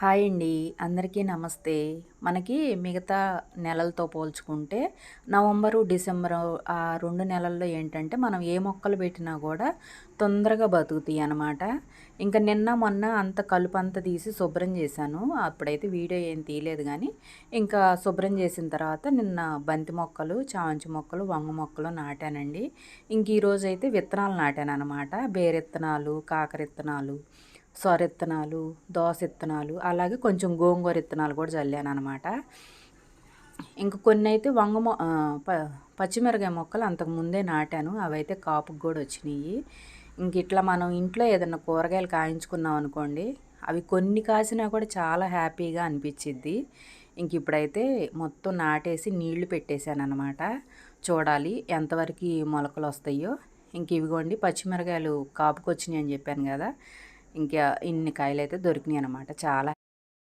Hi అండి. అందరికీ నమస్తే. మనకి మిగతా నెలలతో పోల్చుకుంటే నవంబరు డిసెంబరు ఆ రెండు నెలల్లో ఏంటంటే మనం ఏ మొక్కలు పెట్టినా కూడా తొందరగా బతుకుతాయి అన్నమాట. ఇంకా నిన్న మొన్న అంత కలుపు అంతా తీసి శుభ్రం చేశాను. అప్పుడైతే వీడియో ఏం తీయలేదు కానీ ఇంకా శుభ్రం చేసిన తర్వాత నిన్న బంతి మొక్కలు చావంచి మొక్కలు వంగ మొక్కలు నాటానండి. ఇంక ఈరోజు అయితే విత్తనాలు నాటాను అనమాట బేరెత్తనాలు కాకరిత్తనాలు సొర ఇత్తనాలు దోస ఇత్తనాలు అలాగే కొంచెం గోంగూర ఇత్తనాలు కూడా చల్లాను అనమాట ఇంక కొన్ని అయితే వంగ మొ ప పచ్చిమిరకాయ మొక్కలు అంతకు ముందే నాటాను. అవైతే కాపుకు కూడా వచ్చినాయి ఇంక ఇట్లా మనం ఇంట్లో ఏదైనా కూరగాయలు కాయించుకున్నాం అనుకోండి అవి కొన్ని కాసినా కూడా చాలా హ్యాపీగా అనిపించిద్ది ఇంక ఇప్పుడైతే మొత్తం నాటేసి నీళ్ళు పెట్టేశాను అనమాట చూడాలి ఎంతవరకు మొలకలు వస్తాయో ఇంక ఇవిగోండి పచ్చిమిరకాయలు కాపుకొచ్చినాయి అని చెప్పాను కదా ఇంకా ఇన్ని కాయలు అయితే దొరికినాయి అనమాట చాలా